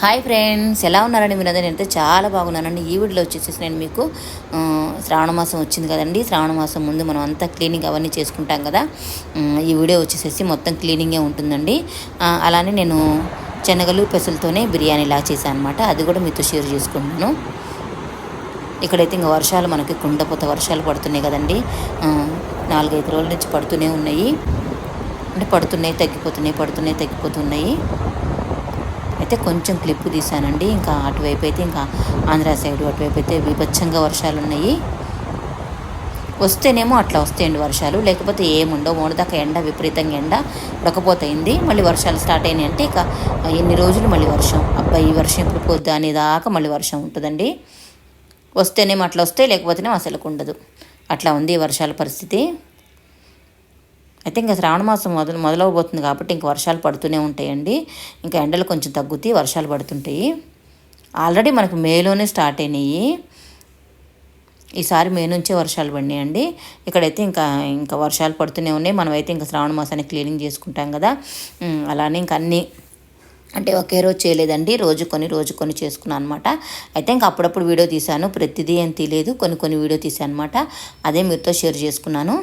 Hi friends ఎలా ఉన్నారండి మీరు అందరూ నేనైతే చాలా బాగున్నానండి. ఈ వీడియోలో వచ్చేసి నేను మీకు శ్రావణ మాసం వచ్చింది కదండి. శ్రావణ మాసం ముందు మనం అంతా క్లీనింగ్ అవన్నీ చేసుకుంటాం కదా. ఈ వీడియో వచ్చేసేసి మొత్తం క్లీనింగే ఉంటుందండి. అలానే నేను శనగలు పెసలతోనే బిర్యానీ ఇలా చేశాను అనమాట అది కూడా మీతో షేర్ చేసుకుంటున్నాను. ఇక్కడైతే ఇంకా వర్షాలు మనకి కుండపోత వర్షాలు పడుతున్నాయి కదండి. నాలుగైదు రోజుల నుంచి పడుతూనే ఉన్నాయి. అంటే పడుతున్నాయి తగ్గిపోతున్నాయి పడుతున్నాయి తగ్గిపోతున్నాయి. అయితే కొంచెం క్లిప్ తీసానండి ఇంకా అటువైపు అయితే ఇంకా ఆంధ్ర సైడ్ అటువైపు అయితే విభత్సంగా వర్షాలు ఉన్నాయి. వస్తేనేమో అట్లా వస్తాయండి వర్షాలు. లేకపోతే ఏముండవు. మూడదాకా ఎండ విపరీతంగా ఎండ ఉడకపోతయింది మళ్ళీ వర్షాలు స్టార్ట్ అయినాయి అంటే ఇక ఎన్ని రోజులు మళ్ళీ వర్షం? అబ్బాయి ఈ వర్షం ఎప్పుడు పోద్దా అనేదాకా మళ్ళీ వర్షం ఉంటుందండి. వస్తేనేమో అట్లా వస్తే లేకపోతేనేమో అసలు ఉండదు. అట్లా ఉంది ఈ వర్షాల పరిస్థితి. అయితే ఇంకా శ్రావణ మాసం మొదలు మొదలవబోతుంది కాబట్టి ఇంకా వర్షాలు పడుతూనే ఉంటాయండి. ఇంకా ఎండలు కొంచెం తగ్గుతాయి వర్షాలు పడుతుంటాయి. ఆల్రెడీ మనకు మేలోనే స్టార్ట్ అయినాయి. ఈసారి మే నుంచే వర్షాలు పడినాయండి. ఇక్కడైతే ఇంకా ఇంకా వర్షాలు పడుతూనే ఉన్నాయి. మనమైతే ఇంకా శ్రావణ మాసానికి క్లీనింగ్ చేసుకుంటాం కదా. అలానే ఇంకా అన్నీ అంటే ఒకే రోజు చేయలేదండి. రోజు కొన్ని రోజు కొన్ని చేసుకున్నాను అనమాట అయితే ఇంకా అప్పుడప్పుడు వీడియో తీశాను. ప్రతిదీ ఏం తీయలేదు కొన్ని కొన్ని వీడియో తీశాను అనమాట అదే మీతో షేర్ చేసుకున్నాను.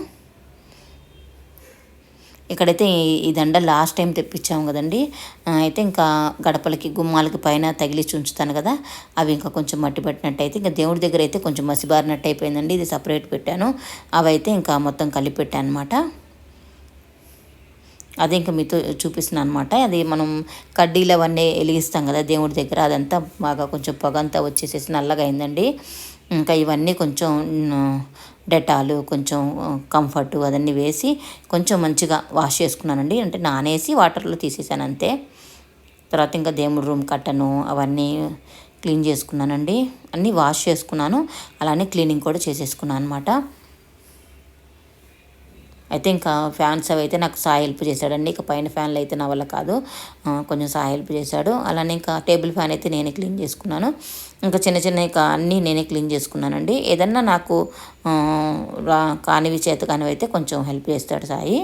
ఇక్కడైతే ఈ- దండ లాస్ట్ టైం తెప్పించాము కదండి. అయితే ఇంకా గడపలకి గుమ్మాలకి పైన తగిలిచ్చి ఉంచుతాను కదా. అవి ఇంకా కొంచెం మట్టి పట్టినట్టు అయితే ఇంకా దేవుడి దగ్గర అయితే కొంచెం మసిబారినట్టు అయిపోయిందండి. ఇది సపరేట్ పెట్టాను. అవి అయితే ఇంకా మొత్తం కలిపి పెట్టాను అనమాట అదే ఇంకా మీతో చూపిస్తున్నాను అనమాట అది మనం కడ్డీలు అవన్నీ వెలిగిస్తాం కదా దేవుడి దగ్గర. అదంతా బాగా కొంచెం పొగ అంతా వచ్చేసేసి నల్లగా అయిందండి. ఇంకా ఇవన్నీ కొంచెం డెటాలు కొంచెం కంఫర్ట్ అవన్నీ వేసి కొంచెం మంచిగా వాష్ చేసుకున్నానండి. అంటే నానేసి వాటర్లో తీసేసాను అంతే. తర్వాత ఇంకా దేవుడి రూమ్ కట్టను అవన్నీ క్లీన్ చేసుకున్నానండి. అన్నీ వాష్ చేసుకున్నాను. అలానే క్లీనింగ్ కూడా చేసేసుకున్నాను అనమాట అయితే ఇంకా ఫ్యాన్స్ అవి అయితే నాకు సాయి హెల్ప్ చేశాడండి ఇక పైన ఫ్యాన్లు అయితే నా వల్ల కాదు. కొంచెం సాయి హెల్ప్ చేశాడు. అలానే ఇంకా టేబుల్ ఫ్యాన్ అయితే నేనే క్లీన్ చేసుకున్నాను. ఇంకా చిన్న చిన్న ఇక అన్నీ నేనే క్లీన్ చేసుకున్నానండి. ఏదన్నా నాకు రా కానివి చేత కానివి అయితే కొంచెం హెల్ప్ చేస్తాడు సాయి.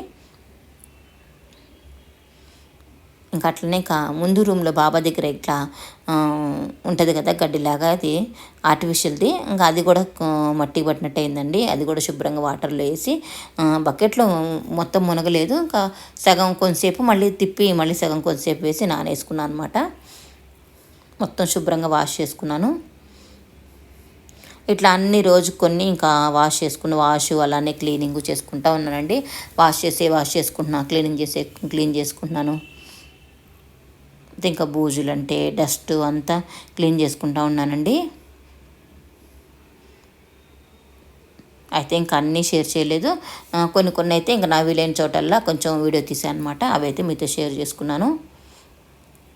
ఇంకా అట్లనే ఇంకా ముందు రూమ్లో బాబా దగ్గర ఇట్లా ఉంటుంది కదా గడ్డిలాగా అది ఆర్టిఫిషియల్ది. ఇంకా అది కూడా మట్టి పట్టినట్టు అయిందండి అది కూడా శుభ్రంగా వాటర్లో వేసి బకెట్లో మొత్తం మునగలేదు. ఇంకా సగం కొంతసేపు మళ్ళీ తిప్పి మళ్ళీ సగం కొంతసేపు వేసి నానేసుకున్నాను అనమాట మొత్తం శుభ్రంగా వాష్ చేసుకున్నాను. ఇట్లా అన్ని రోజు కొన్ని ఇంకా వాష్ చేసుకుని వాష్ అలానే క్లీనింగ్ చేసుకుంటా ఉన్నానండి. వాష్ చేసి వాష్ చేసుకుంటున్నా క్లీనింగ్ చేసే క్లీన్ చేసుకుంటున్నాను. ఇంకా బూజులు అంటే డస్ట్ అంతా క్లీన్ చేసుకుంటా ఉన్నానండి. అయితే ఇంకా అన్నీ షేర్ చేయలేదు. కొన్ని కొన్ని అయితే ఇంకా నా వీలైన చోటల్లా కొంచెం వీడియో తీసాను అనమాట అవి అయితే మీతో షేర్ చేసుకున్నాను.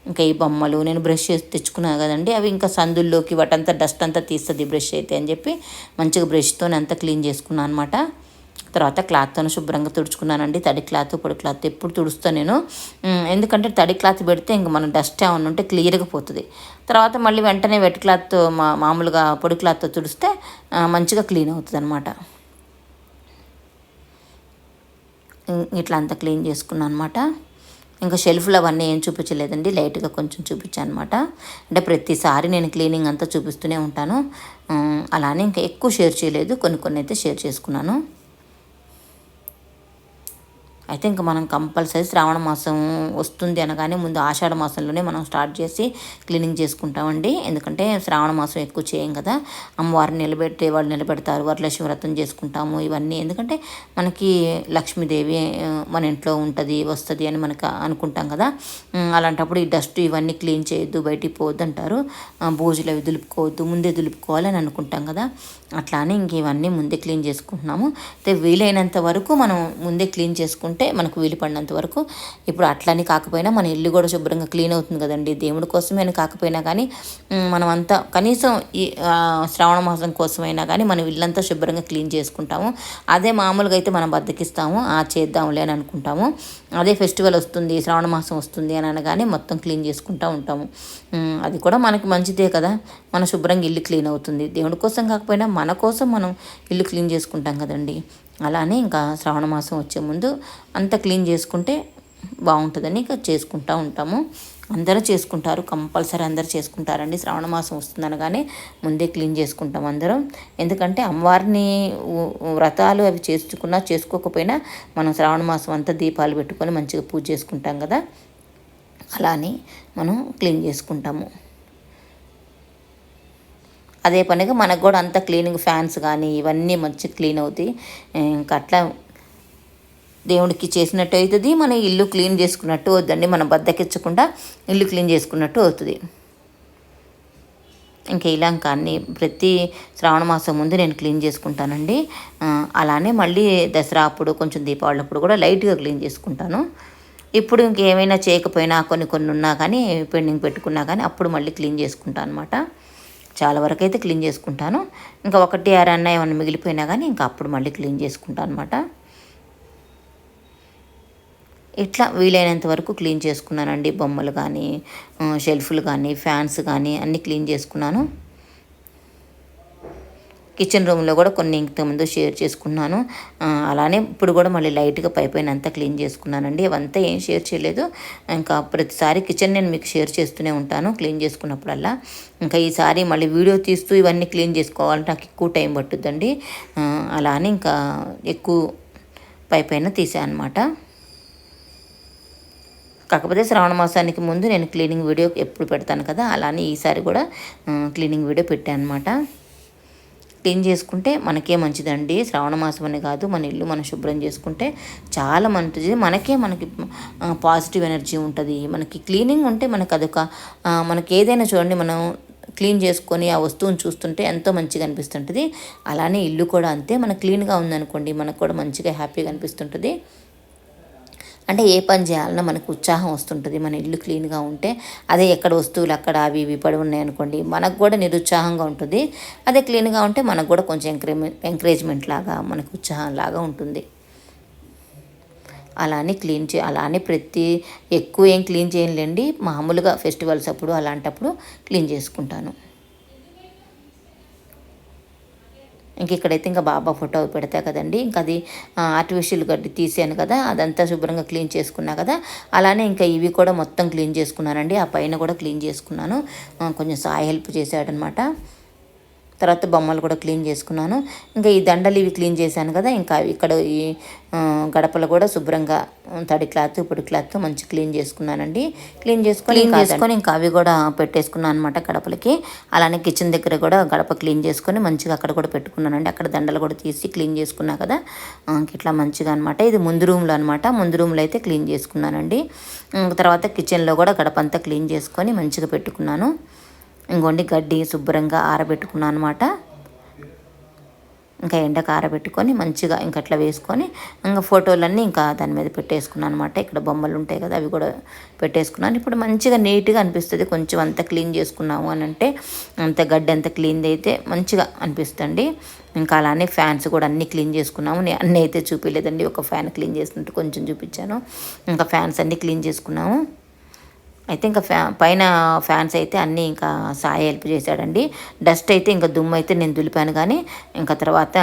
ఇంకా ఈ బొమ్మలు నేను బ్రష్ చేసి తెచ్చుకున్నాను కదండి. అవి ఇంకా సందుల్లోకి వాటంతా డస్ట్ అంతా తీస్తుంది బ్రష్ అయితే అని చెప్పి మంచిగా బ్రష్తో అంతా క్లీన్ చేసుకున్నాను అనమాట. తర్వాత క్లాత్తో శుభ్రంగా తుడుచుకున్నానండి. తడి క్లాత్ పొడి క్లాత్ ఎప్పుడు తుడుస్తాను నేను. ఎందుకంటే తడి క్లాత్ పెడితే ఇంక మన డస్ట్ ఏమన్నా ఉంటే క్లియర్గా పోతుంది. తర్వాత మళ్ళీ వెంటనే వెట్ క్లాత్తో మా మామూలుగా పొడి క్లాత్తో తుడిస్తే మంచిగా క్లీన్ అవుతుంది అనమాట ఇట్లా అంతా క్లీన్ చేసుకున్నాను అనమాట ఇంకా షెల్ఫ్లు అవన్నీ ఏం చూపించలేదండి. లైట్గా కొంచెం చూపించాను అనమాట అంటే ప్రతిసారి నేను క్లీనింగ్ అంతా చూపిస్తూనే ఉంటాను. అలానే ఇంకా ఎక్కువ షేర్ చేయలేదు. కొన్ని కొన్ని అయితే షేర్ చేసుకున్నాను. అయితే ఇంకా మనం కంపల్సరీ శ్రావణ మాసం వస్తుంది అనగానే ముందు ఆషాఢ మాసంలోనే మనం స్టార్ట్ చేసి క్లీనింగ్ చేసుకుంటామండి. ఎందుకంటే శ్రావణ మాసం ఎక్కువ చేయం కదా. అమ్మవారిని నిలబెట్టే వాళ్ళు నిలబెడతారు. వరలక్ష్మి వ్రతం చేసుకుంటాము ఇవన్నీ. ఎందుకంటే మనకి లక్ష్మీదేవి మన ఇంట్లో ఉంటుంది వస్తుంది అని మనకు అనుకుంటాం కదా. అలాంటప్పుడు ఈ డస్ట్ ఇవన్నీ క్లీన్ చేయొద్దు బయటికి పోవద్దు అంటారు. భోజులు అవి దులుపుకోవద్దు ముందే దులుపుకోవాలని అనుకుంటాం కదా. అట్లానే ఇంక ఇవన్నీ ముందే క్లీన్ చేసుకుంటున్నాము. అయితే వీలైనంత వరకు మనం ముందే క్లీన్ చేసుకుంటే మనకు వీలు పడినంత వరకు ఇప్పుడు అట్లని కాకపోయినా మన ఇల్లు కూడా శుభ్రంగా క్లీన్ అవుతుంది కదండి. దేవుడి కోసమే అని కాకపోయినా కానీ మనమంతా మనం అంతా కనీసం ఈ శ్రావణ మాసం కోసమైనా కానీ మనం ఇల్లంతా శుభ్రంగా క్లీన్ చేసుకుంటాము. అదే మామూలుగా అయితే మనం బద్దకిస్తాము ఆ చేద్దాంలే అని అనుకుంటాము. అదే ఫెస్టివల్ వస్తుంది శ్రావణ మాసం వస్తుంది అని అనగానే మొత్తం క్లీన్ చేసుకుంటూ ఉంటాము. అది కూడా మనకి మంచిదే కదా. మన శుభ్రంగా ఇల్లు క్లీన్ అవుతుంది. దేవుడి కోసం కాకపోయినా మన కోసం మనం ఇల్లు క్లీన్ చేసుకుంటాం కదండి. అలానే ఇంకా శ్రావణ మాసం వచ్చే ముందు అంతా క్లీన్ చేసుకుంటే బాగుంటుందని ఇక చేసుకుంటూ ఉంటాము. అందరూ చేసుకుంటారు కంపల్సరీ అందరూ చేసుకుంటారండి. శ్రావణ మాసం వస్తుందనగానే ముందే క్లీన్ చేసుకుంటాం అందరం. ఎందుకంటే అమ్మవారిని వ్రతాలు అవి చేసుకున్నా చేసుకోకపోయినా మనం శ్రావణ మాసం అంతా దీపాలు పెట్టుకొని మంచిగా పూజ చేసుకుంటాం కదా. అలానే మనం క్లీన్ చేసుకుంటాము. అదే పనిగా మనకు కూడా అంత క్లీనింగ్ ఫ్యాన్స్ కానీ ఇవన్నీ మంచి క్లీన్ అవుతాయి. ఇంకా అట్లా దేవుడికి చేసినట్టు అవుతుంది. మన ఇల్లు క్లీన్ చేసుకున్నట్టు అవుతుందండి. మనం బద్దకెచ్చకుండా ఇల్లు క్లీన్ చేసుకున్నట్టు అవుతుంది. ఇంకా ఇలా ఇంకా అన్ని ప్రతి శ్రావణ మాసం ముందు నేను క్లీన్ చేసుకుంటానండి. అలానే మళ్ళీ దసరా అప్పుడు కొంచెం దీపావళి అప్పుడు కూడా లైట్గా క్లీన్ చేసుకుంటాను. ఇప్పుడు ఇంకేమైనా చేయకపోయినా కొన్ని కొన్ని ఉన్నా కానీ పెండింగ్ పెట్టుకున్నా కానీ అప్పుడు మళ్ళీ క్లీన్ చేసుకుంటాను అనమాట చాలా వరకు అయితే క్లీన్ చేసుకుంటాను. ఇంకా ఒకటి ఆరు ఏమన్నా మిగిలిపోయినా కానీ ఇంకా అప్పుడు మళ్ళీ క్లీన్ చేసుకుంటాను అనమాట ఇట్లా వీలైనంత వరకు క్లీన్ చేసుకున్నానండి. బొమ్మలు కానీ షెల్ఫ్లు కానీ ఫ్యాన్స్ కానీ అన్నీ క్లీన్ చేసుకున్నాను. కిచెన్ రూమ్లో కూడా కొన్ని ఇంతకుముందు షేర్ చేసుకున్నాను. అలానే ఇప్పుడు కూడా మళ్ళీ లైట్గా పై పైన అంతా క్లీన్ చేసుకున్నానండి. అవంతా ఏం షేర్ చేయలేదు. ఇంకా ప్రతిసారి కిచెన్ నేను మీకు షేర్ చేస్తూనే ఉంటాను క్లీన్ చేసుకున్నప్పుడల్లా. ఇంకా ఈసారి మళ్ళీ వీడియో తీస్తూ ఇవన్నీ క్లీన్ చేసుకోవాలంటే నాకు ఎక్కువ టైం పట్టుద్దండి. అలానే ఇంకా ఎక్కువ పై పైన తీసాను అనమాట కాకపోతే శ్రావణ మాసానికి ముందు నేను క్లీనింగ్ వీడియో ఎప్పుడు పెడతాను కదా అలానే ఈసారి కూడా క్లీనింగ్ వీడియో పెట్టాను అనమాట క్లీన్ చేసుకుంటే మనకే మంచిదండి. శ్రావణ మాసం అని కాదు మన ఇల్లు మనం శుభ్రం చేసుకుంటే చాలా మంచిది. మనకే మనకి పాజిటివ్ ఎనర్జీ ఉంటుంది. మనకి క్లీనింగ్ ఉంటే మనకు అదొక మనకి ఏదైనా చూడండి మనం క్లీన్ చేసుకొని ఆ వస్తువుని చూస్తుంటే ఎంతో మంచిగా అనిపిస్తుంటుంది. అలానే ఇల్లు కూడా అంతే మనకు క్లీన్గా ఉందనుకోండి మనకు కూడా మంచిగా హ్యాపీగా అనిపిస్తుంటుంది. అంటే ఏ పని చేయాలన్నా మనకు ఉత్సాహం వస్తుంటుంది. మన ఇల్లు క్లీన్గా ఉంటే అదే ఎక్కడ వస్తువులు అక్కడ అవి ఇవి పడి ఉన్నాయి అనుకోండి మనకు కూడా నిరుత్సాహంగా ఉంటుంది. అదే క్లీన్గా ఉంటే మనకు కూడా కొంచెం ఎంకరేజ్మెంట్ ఎంకరేజ్మెంట్ లాగా మనకు ఉత్సాహం లాగా ఉంటుంది. అలానే క్లీన్ చే అలానే ప్రతి ఎక్కువ ఏం క్లీన్ చేయలేండి మామూలుగా ఫెస్టివల్స్ అప్పుడు అలాంటప్పుడు క్లీన్ చేసుకుంటాను. ఇంక ఇక్కడైతే ఇంకా బాబా ఫోటో పెడతా కదండి. ఇంకా అది ఆర్టిఫిషియల్ గడ్డి తీసాను కదా అదంతా శుభ్రంగా క్లీన్ చేసుకున్నా కదా అలానే ఇంకా ఇవి కూడా మొత్తం క్లీన్ చేసుకున్నానండి. ఆ పైన కూడా క్లీన్ చేసుకున్నాను. కొంచెం సాయి హెల్ప్ చేశాడనమాట. తర్వాత బొమ్మలు కూడా క్లీన్ చేసుకున్నాను. ఇంకా ఈ దండలు ఇవి క్లీన్ చేశాను కదా ఇంకా ఇక్కడ ఈ గడపలు కూడా శుభ్రంగా తడి క్లాత్ పొడి క్లాత్ మంచి క్లీన్ చేసుకున్నానండి. క్లీన్ చేసుకొని క్లీన్ చేసుకొని ఇంకా అవి కూడా పెట్టేసుకున్నాను అనమాట గడపలకి. అలానే కిచెన్ దగ్గర కూడా గడప క్లీన్ చేసుకొని మంచిగా అక్కడ కూడా పెట్టుకున్నానండి. అక్కడ దండలు కూడా తీసి క్లీన్ చేసుకున్నా కదా ఇట్లా మంచిగా అనమాట ఇది ముందు రూమ్లో అనమాట ముందు రూమ్లో అయితే క్లీన్ చేసుకున్నానండి. తర్వాత కిచెన్లో కూడా గడప అంతా క్లీన్ చేసుకొని మంచిగా పెట్టుకున్నాను. ఇంకోండి గడ్డి శుభ్రంగా ఆరబెట్టుకున్నాను అనమాట ఇంకా ఎండకు ఆరబెట్టుకొని మంచిగా ఇంక అట్లా వేసుకొని ఇంకా ఫోటోలన్నీ ఇంకా దాని మీద పెట్టేసుకున్నాను అనమాట ఇక్కడ బొమ్మలు ఉంటాయి కదా అవి కూడా పెట్టేసుకున్నాను. ఇప్పుడు మంచిగా నీట్గా అనిపిస్తుంది. కొంచెం అంత క్లీన్ చేసుకున్నాము అని అంటే అంత గడ్డి అంత క్లీన్ అయితే మంచిగా అనిపిస్తుంది. ఇంకా అలానే ఫ్యాన్స్ కూడా అన్నీ క్లీన్ చేసుకున్నాము. నేను అన్నీ అయితే చూపించలేదండి ఒక ఫ్యాన్ క్లీన్ చేసినట్టు కొంచెం చూపించాను. ఇంకా ఫ్యాన్స్ అన్నీ క్లీన్ చేసుకున్నాము. అయితే ఇంకా ఫ్యా పైన ఫ్యాన్స్ అయితే అన్నీ ఇంకా సాయి హెల్ప్ చేశాడండి. డస్ట్ అయితే ఇంకా దుమ్ము అయితే నేను దులిపాను కానీ ఇంకా తర్వాత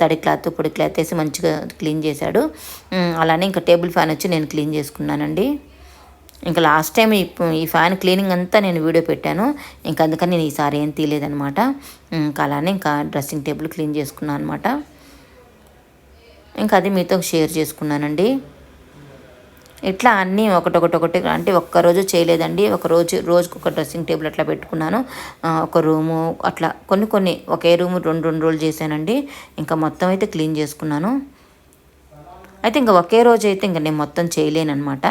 తడి క్లాత్ పొడి క్లాత్ వేసి మంచిగా క్లీన్ చేశాడు. అలానే ఇంకా టేబుల్ ఫ్యాన్ వచ్చి నేను క్లీన్ చేసుకున్నానండి. ఇంకా లాస్ట్ టైం ఈ ఫ్యాన్ క్లీనింగ్ అంతా నేను వీడియో పెట్టాను. ఇంకా అందుకని నేను ఈసారి ఏం తీయలేదనమాట ఇంకా అలానే ఇంకా డ్రెస్సింగ్ టేబుల్ క్లీన్ చేసుకున్నాను అనమాట ఇంకా అది మీతో షేర్ చేసుకున్నానండి. ఇట్లా అన్నీ ఒకటొకటొకటి అంటే ఒక్కరోజు చేయలేదండి. ఒక రోజు రోజుకు ఒక డ్రెస్సింగ్ టేబుల్ అట్లా పెట్టుకున్నాను. ఒక రూము అట్లా కొన్ని కొన్ని ఒకే రూము రెండు రెండు రోజులు చేశానండి. ఇంకా మొత్తం అయితే క్లీన్ చేసుకున్నాను. అయితే ఇంకా ఒకే రోజు అయితే ఇంకా నేను మొత్తం చేయలేనమాట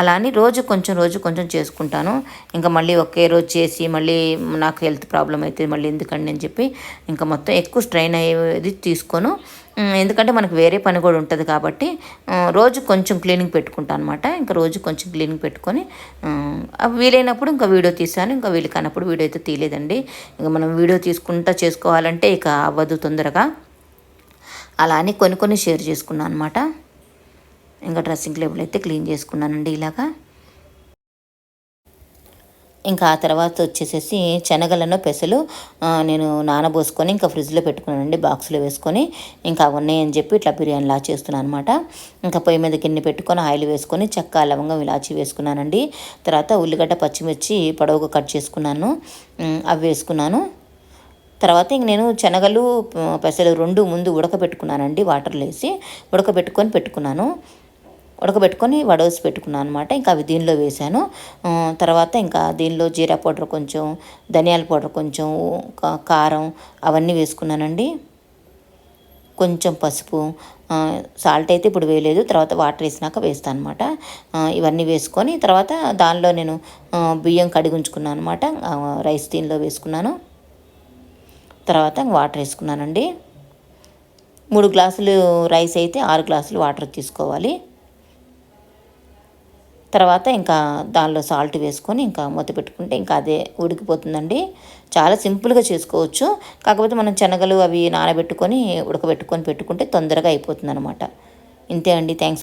అలా అని రోజు కొంచెం రోజు కొంచెం చేసుకుంటాను. ఇంకా మళ్ళీ ఒకే రోజు చేసి మళ్ళీ నాకు హెల్త్ ప్రాబ్లం అయితే మళ్ళీ ఎందుకండి అని చెప్పి ఇంకా మొత్తం ఎక్కువ స్ట్రైన్ అయ్యేది తీసుకోను. ఎందుకంటే మనకు వేరే పని కూడా ఉంటుంది కాబట్టి రోజు కొంచెం క్లీనింగ్ పెట్టుకుంటాను అనమాట ఇంకా రోజు కొంచెం క్లీనింగ్ పెట్టుకొని వీలైనప్పుడు ఇంకా వీడియో తీసాను. ఇంకా వీలు కానప్పుడు వీడియో అయితే తీయలేదండి. ఇంకా మనం వీడియో తీసుకుంటా చేసుకోవాలంటే ఇక అవ్వదు తొందరగా. అలా అని కొన్ని కొన్ని షేర్ చేసుకున్నాను అనమాట ఇంకా డ్రెస్సింగ్ టేబుల్ అయితే క్లీన్ చేసుకున్నానండి ఇలాగా. ఇంకా ఆ తర్వాత వచ్చేసేసి శనగలను పెసలు నేను నానబోసుకొని ఇంకా ఫ్రిడ్జ్లో పెట్టుకున్నానండి బాక్స్లో వేసుకొని. ఇంకా అవన్నీ అని చెప్పి ఇట్లా బిర్యానీలా చేస్తున్నాను అనమాట ఇంకా పొయ్యి మీద గిన్నె పెట్టుకొని ఆయిల్ వేసుకొని చెక్క లవంగం ఇలాచి వేసుకున్నానండి. తర్వాత ఉల్లిగడ్డ పచ్చిమిర్చి పొడవుగా కట్ చేసుకున్నాను. అవి వేసుకున్నాను. తర్వాత ఇంక నేను శనగలు పెసలు రెండు ముందు ఉడకబెట్టుకున్నానండి వాటర్లో వేసి ఉడకబెట్టుకొని పెట్టుకున్నాను. ఉడకబెట్టుకొని వడవసి పెట్టుకున్నాను అనమాట ఇంకా అవి దీనిలో వేసాను తర్వాత ఇంకా దీనిలో జీరా పౌడర్ కొంచెం ధనియాల పౌడర్ కొంచెం కారం అవన్నీ వేసుకున్నానండి. కొంచెం పసుపు సాల్ట్ అయితే ఇప్పుడు వేయలేదు. తర్వాత వాటర్ వేసినాక వేస్తాను అనమాట ఇవన్నీ వేసుకొని తర్వాత దానిలో నేను బియ్యం కడిగి ఉంచుకున్నాను అనమాట రైస్ దీనిలో వేసుకున్నాను. తర్వాత వాటర్ వేసుకున్నానండి. మూడు గ్లాసులు రైస్ అయితే ఆరు గ్లాసులు వాటర్ తీసుకోవాలి. తర్వాత ఇంకా దానిలో సాల్ట్ వేసుకొని ఇంకా మూత పెట్టుకుంటే ఇంకా అదే ఉడికిపోతుందండి. చాలా సింపుల్గా చేసుకోవచ్చు. కాకపోతే మనం శనగలు అవి నానబెట్టుకొని ఉడకబెట్టుకొని పెట్టుకుంటే తొందరగా అయిపోతుంది అనమాట ఇంతే అండి. థ్యాంక్స్